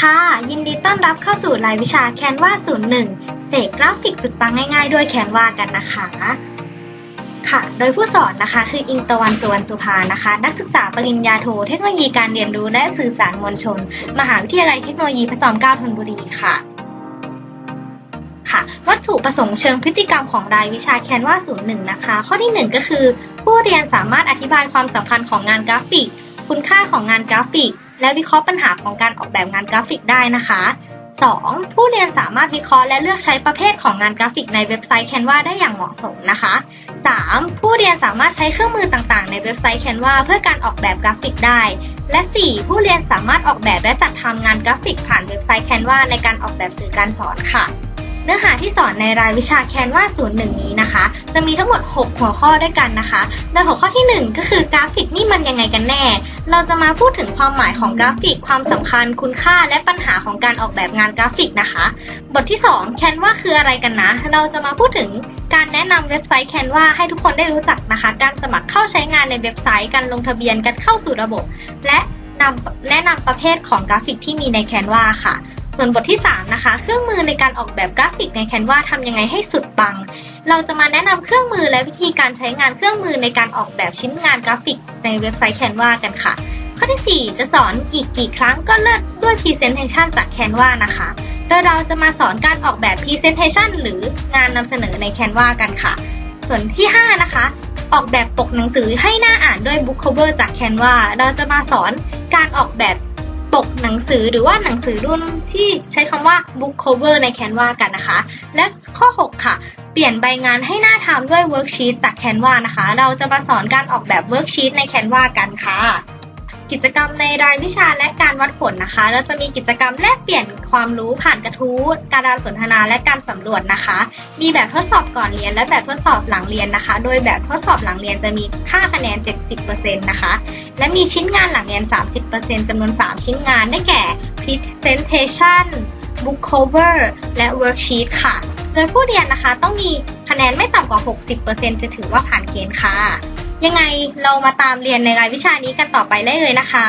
ค่ะ ยินดีต้อนรับเข้าสู่รายวิชา Canva 01 เสกกราฟิกสุดปังง่ายๆ ด้วย Canva กันนะคะ ค่ะ โดยผู้สอนนะคะ คืออิงตะวันสุวรรณสุภานะคะ นักศึกษาปริญญาโท เทคโนโลยีการเรียนรู้และสื่อสารมวลชน มหาวิทยาลัยเทคโนโลยีพระจอมเกล้าธนบุรีค่ะค่ะวัตถุประสงค์เชิงพฤติกรรมของรายวิชา Canva 01 นะคะ ข้อที่ 1 ก็คือ ผู้เรียนสามารถอธิบายความสำคัญของงานกราฟิก คุณค่าของงานกราฟิก และวิเคราะห์ปัญหาของการออกแบบงานกราฟิกได้นะคะ 2. ผู้เรียนสามารถวิเคราะห์และเลือกใช้ประเภทของงานกราฟิกในเว็บไซต์ Canva ได้อย่างเหมาะสมนะคะ 3. ผู้เรียนสามารถใช้เครื่องมือต่างๆ ในเว็บไซต์ Canva เพื่อการออกแบบกราฟิกได้ และ 4. ผู้เรียนสามารถออกแบบและจัดทำงานกราฟิกผ่านเว็บไซต์ Canva ในการออกแบบสื่อการสอนค่ะ เนื้อหาที่สอนในรายวิชา Canva 01 นี้นะคะ จะมีทั้งหมด 6 หัวข้อด้วยกันนะคะ โดยหัวข้อที่ 1 ก็คือกราฟิกนี่มันยังไงกันแน่ เราจะมาพูดถึงความหมายของกราฟิก ความสำคัญ คุณค่า และปัญหาของการออกแบบงานกราฟิกนะคะ บทที่2 Canva คืออะไรกันนะ เราจะมาพูดถึงการแนะนำเว็บไซต์ Canva ให้ทุกคนได้รู้จักนะคะ การสมัครเข้าใช้งานในเว็บไซต์ การลงทะเบียน การเข้าสู่ระบบ และนำแนะนำประเภทของกราฟิกที่มีใน Canva ค่ะ ส่วนบทที่ 3 นะคะ เครื่องมือในการออกแบบกราฟิกใน Canva ทำยังไงให้สุดปัง เราจะมาแนะนำเครื่องมือและวิธีการใช้งานเครื่องมือในการออกแบบชิ้นงานกราฟิกในเว็บไซต์ Canva กันค่ะ ข้อทีสี่4 จะสอนอีกกี่ครั้งก็เลิศด้วย Presentation จาก Canva นะคะโดยเราจะมาสอนการออกแบบ Presentation หรืองานนำเสนอใน Canva กันค่ะ ส่วนที่ 5 นะคะ ออกแบบปกหนังสือให้หน่าอ่านด้วย Book Cover จาก Canva เราจะมาสอนการออกแบบ ปกหนังสือหรือว่าหนังสือรุ่นที่ใช้คำว่า Book Cover ในแคนวากันนะคะ และข้อ 6 ค่ะ เปลี่ยนใบงานให้หน้าทำด้วย Worksheet จากแคนวานะคะ เราจะมาสอนการออกแบบ Worksheet ในแคนวากันค่ะ กิจกรรมในรายวิชาและการวัดผลนะคะ เราจะมีกิจกรรมแลกเปลี่ยนความรู้ผ่านกระทู้การสนทนาและการสำรวจนะคะ มีแบบทดสอบก่อนเรียน และแบบทดสอบหลังเรียนนะคะ โดยแบบทดสอบหลังเรียนจะมีค่าคะแนน 70%นะคะ และมีชิ้นงานหลังเรียน 30%จำนวน 3 ชิ้นงานได้แก่ presentation book cover และ worksheet ค่ะ โดยผู้เรียนนะคะต้องมีคะแนนไม่ต่ำกว่า 60%จะถือว่าผ่านเกณฑ์ค่ะ ยังไงเรามาตามเรียนในรายวิชานี้กันต่อไปได้เลยนะคะ